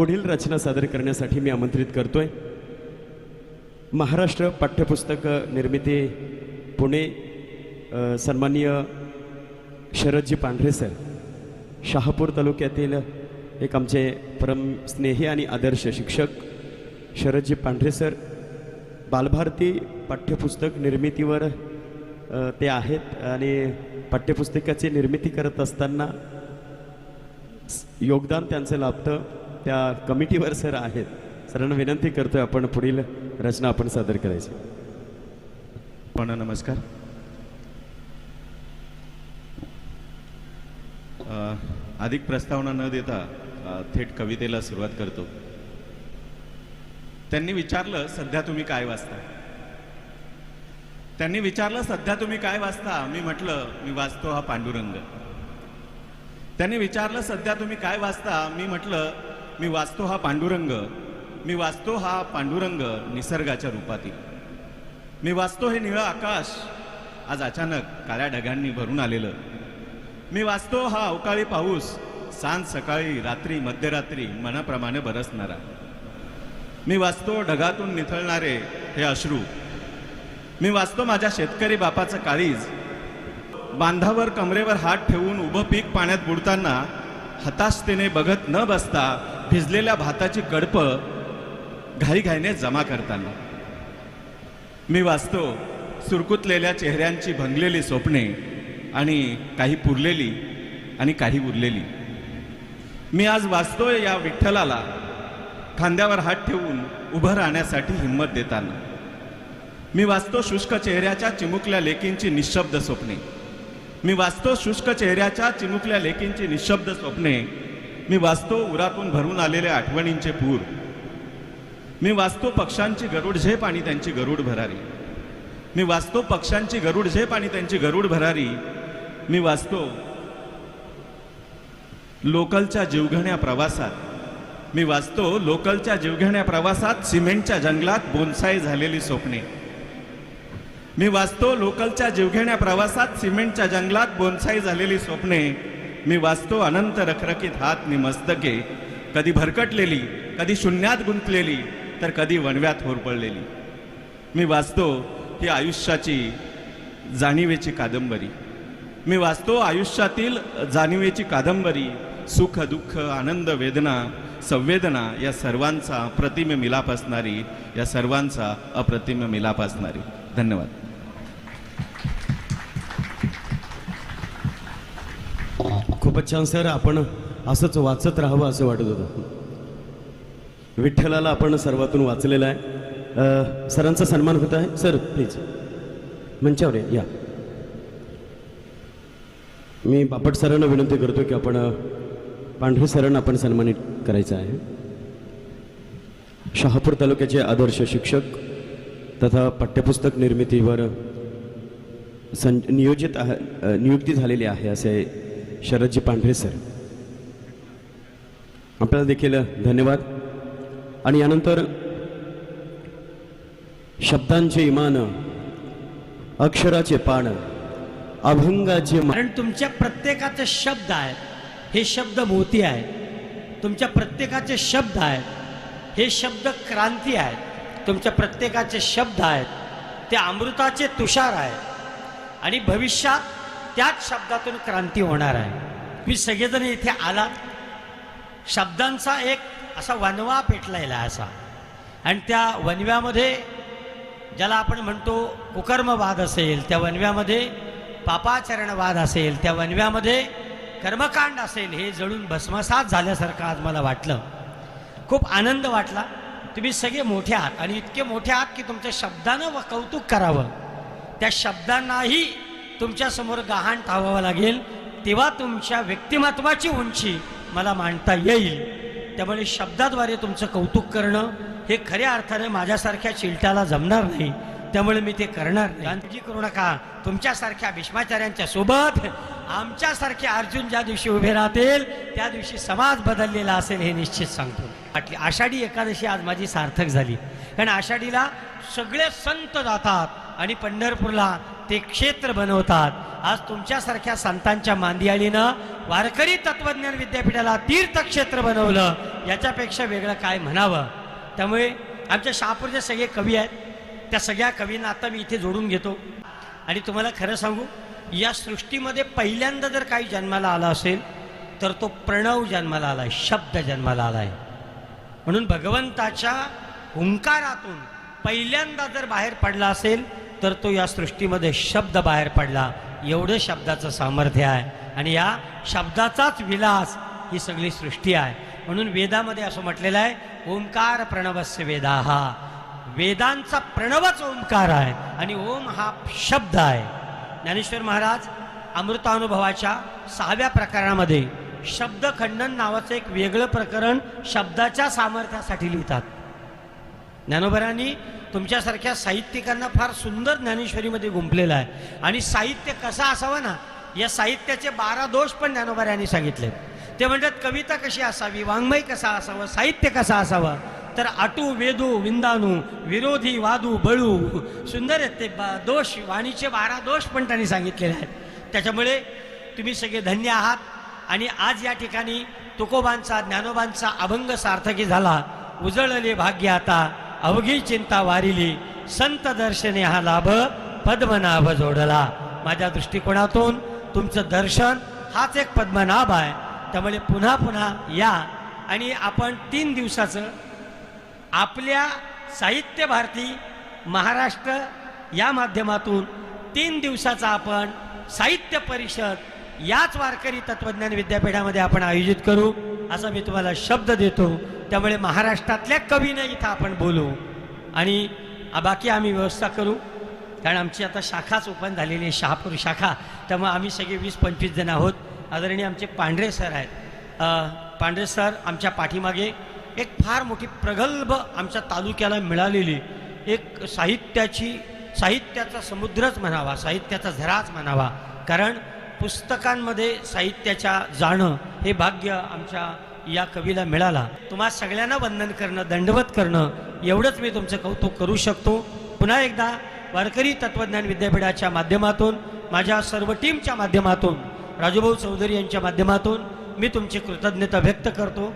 पुढील रचना सादर करण्यासाठी मी आमंत्रित करतोय. महाराष्ट्र पाठ्यपुस्तक निर्मिती पुणे सन्माननीय शरदजी पांढरे सर शहापूर तालुक्यातील एक आमचे परम स्नेही आणि आदर्श शिक्षक शरदजी पांढरे सर बालभारती पाठ्यपुस्तक निर्मितीवर ते आहेत आणि पाठ्यपुस्तकाची निर्मिती करत असताना योगदान त्यांचं लाभतं. त्या कमिटीवर सर आहेत. सरांना विनंती करतोय आपण पुढील रचना आपण सादर करायची. पण नमस्कार. अधिक प्रस्तावना न देता थेट कवितेला सुरुवात करतो. त्यांनी विचारलं सध्या तुम्ही काय वाचता? त्यांनी विचारलं सध्या तुम्ही काय वाचता? मी म्हटलं मी वाचतो हा पांडुरंग. त्यांनी विचारलं सध्या तुम्ही काय वाचता? मी म्हटलं मी वाचतो हा पांडुरंग मी वाचतो हा पांडुरंग निसर्गाच्या रूपातील. मी वाचतो हे निळं आकाश आज अचानक काळ्या ढगांनी भरून आलेलं. मी वाचतो हा अवकाळी पाऊस सांज सकाळी रात्री मध्यरात्री मनाप्रमाणे बरसणारा. मी वाचतो ढगातून निथळणारे हे अश्रू. मी वाचतो माझ्या शेतकरी बापाचं काळीज. बांधावर कमरेवर हात ठेवून उभं पीक पाण्यात बुडताना हताशतेने बघत न बसता भिजलेल्या भाताची कडपं घाईघाईने जमा करताना. मी वाचतो सुरकुतलेल्या चेहऱ्यांची भंगलेली स्वप्ने आणि काही पुरलेली आणि काही उरलेली. मी आज वाचतोय या विठ्ठलाला खांद्यावर हात ठेवून उभं राहण्यासाठी हिंमत देताना. मी वाचतो शुष्क चेहऱ्याच्या चिमुकल्या लेकींची निशब्द स्वप्ने. मी वाचतो शुष्क चेहऱ्याच्या चिमुकल्या लेकींची निशब्द स्वप्ने मी वाचतो उरातून भरून आलेल्या आठवणींचे पूर. मी वाचतो पक्षांची गरुड झेप आणि त्यांची गरुड भरारी. मी वाचतो पक्षांची गरुड झेप आणि त्यांची गरुड भरारी. मी वाचतो लोकलच्या जीवघेण्या प्रवासात. मी वाचतो लोकलच्या जीवघेण्या प्रवासात सिमेंटच्या जंगलात बोनसाई झालेली स्वप्ने. मी वाचतो लोकलच्या जीवघेण्या प्रवासात सिमेंटच्या जंगलात बोनसाई झालेली स्वप्ने. मी वाचतो अनंत रखरखीत हात मी मस्तके कधी भरकटलेली कधी शून्यात गुंतलेली तर कधी वणव्यात होरपळलेली. मी वाचतो ही आयुष्याची जाणीवेची कादंबरी. मी वाचतो आयुष्यातील जाणीवेची कादंबरी सुख दुःख आनंद वेदना संवेदना या सर्वांचा अप्रतिम मिलाप असणारी या सर्वांचा अप्रतिम मिलाप असणारी. धन्यवाद. खूपच छान सर. आपण असंच वाचत राहावं असं वाटत होतं. विठ्ठलाला आपण सर्वातून वाचलेलं आहे. सरांचा सन्मान होत आहे. सर प्लीज मंचावर या. या. मी बापट सरांना विनंती करतो की आपण पांढरे सरांना आपण सन्मानित करायचं आहे. शहापूर तालुक्याचे आदर्श शिक्षक तथा पाठ्यपुस्तक निर्मितीवर सं नियोजित आहे नियुक्ती झालेली आहे असे शरदजी पांढरे सर. आपल्याला देखील धन्यवाद. आणि यानंतर शब्दांचे इमान अक्षराचे पान अभंगाचे कारण तुमच्या प्रत्येकाचे शब्द आहेत हे शब्द मोती आहेत. तुमच्या प्रत्येकाचे शब्द आहेत हे शब्द क्रांती आहेत. तुमच्या प्रत्येकाचे शब्द आहेत ते अमृताचे तुषार आहेत. आणि भविष्यात त्याच शब्दातून क्रांती होणार आहे. मी सगळेजण इथे आलात. शब्दांचा एक असा वनवा पेटलेला असा. आणि त्या वनव्यामध्ये ज्याला आपण म्हणतो कुकर्मवाद असेल त्या वनव्यामध्ये पापाचरणवाद असेल त्या वनव्यामध्ये कर्मकांड असेल हे जळून भस्मसात झाल्यासारखं आज मला वाटलं. खूप आनंद वाटला. तुम्ही सगळे मोठे आहात आणि इतके मोठे आहात की तुमच्या शब्दानं व कौतुक करावं. त्या शब्दांनाही तुमच्यासमोर गहाण ठावावं लागेल तेव्हा तुमच्या व्यक्तिमत्वाची उंची मला मांडता येईल. त्यामुळे शब्दाद्वारे तुमचं कौतुक करणं हे खऱ्या अर्थाने माझ्यासारख्या चिलट्याला जमणार नाही. त्यामुळे मी ते करणार नाही. गांधीजी करू नका. तुमच्यासारख्या भीष्माचार्यांच्या सोबत आमच्यासारखे अर्जुन ज्या दिवशी उभे राहतील त्या दिवशी समाज बदललेला असेल हे निश्चित सांगतो. आटली आषाढी एकादशी आज माझी सार्थक झाली. कारण आषाढीला सगळे संत जातात आणि पंढरपूरला ते क्षेत्र बनवतात. आज तुमच्यासारख्या संतांच्या मांदियाळीनं वारकरी तत्वज्ञान विद्यापीठाला तीर्थक्षेत्र बनवलं. याच्यापेक्षा वेगळं काय म्हणावं? त्यामुळे आमच्या शहापूरचे सगळे कवी आहेत. त्या सगळ्या कवींना आता मी इथे जोडून घेतो. आणि तुम्हाला खरं सांगू या सृष्टीमध्ये पहिल्यांदा जर काही जन्माला आला असेल तर तो प्रणव जन्माला आला आहे शब्द जन्माला आला आहे. म्हणून भगवंताच्या हुंकारातून पहिल्यांदा जर बाहेर पडला असेल तर तो या सृष्टीमध्ये शब्द बाहेर पडला. एवढं शब्दाचं सामर्थ्य आहे. आणि या शब्दाचाच विलास ही सगळी सृष्टी आहे. म्हणून वेदामध्ये असं म्हटलेलं आहे ओंकार प्रणवस्य वेदा. हा वेदांचा प्रणवच ओंकार आहे आणि ओम हा शब्द आहे. ज्ञानेश्वर महाराज अमृतानुभवाच्या सहाव्या प्रकरणामध्ये शब्दखंडन नावाचं एक वेगळं प्रकरण शब्दाच्या सामर्थ्यासाठी लिहितात. ज्ञानोबरांनी तुमच्यासारख्या साहित्यिकांना फार सुंदर ज्ञानेश्वरीमध्ये गुंपलेलं आहे. आणि साहित्य कसं असावं ना या साहित्याचे बारा दोष पण ज्ञानोबऱ्यांनी सांगितले. ते म्हणतात कविता कशी असावी वाङ्मय कसा असावं साहित्य कसं असावं? तर आटू वेदू विंदानू विरोधी वादू बळू सुंदर आहेत ते बा- दोष वाणीचे बारा दोष पण त्यांनी सांगितलेले आहेत. त्याच्यामुळे तुम्ही सगळे धन्य आहात. आणि आज या ठिकाणी तुकोबांचा ज्ञानोबांचा अभंग सार्थकी झाला. उजळले भाग्य आता. अवघी चिंता वारिली. संत दर्शने हा लाभ पद्मनाभ जोडला. माझ्या दृष्टिकोनातून तुमचं दर्शन हाच एक पद्मनाभ आहे. त्यामुळे पुन्हा पुन्हा या. आणि आपण तीन दिवसाचं आपल्या साहित्य भारती महाराष्ट्र या माध्यमातून तीन दिवसाचा आपण साहित्य परिषद याच वारकरी तत्वज्ञान विद्यापीठामध्ये आपण आयोजित करू असा मी तुम्हाला शब्द देतो. त्यामुळे महाराष्ट्रातल्या कवीनं इथं आपण बोलू. आणि बाकी आम्ही व्यवस्था करू. कारण आमची आता शाखाच ओपन झालेली आहे शहापूर शाखा. त्यामुळे आम्ही सगळे वीस पंचवीस जण आहोत. आदरणीय आमचे पांढरे सर आहेत. पांढरे सर आमच्या पाठीमागे एक फार मोठी प्रगल्भ आमच्या तालुक्याला मिळालेली. एक साहित्याची साहित्याचा समुद्रच म्हणावा साहित्याचा झराच म्हणावा. कारण पुस्तकांमध्ये साहित्याच्या जाणं हे भाग्य आमच्या या कवीला मिळाला. तुम्हा सगळ्यांना वंदन करणं दंडवत करणं एवढंच मी तुमचं कौतुक करू शकतो. पुन्हा एकदा वारकरी तत्वज्ञान विद्यापीठाच्या माध्यमातून माझ्या सर्व टीमच्या माध्यमातून राजूभाऊ चौधरी यांच्या माध्यमातून मी तुमची कृतज्ञता व्यक्त करतो.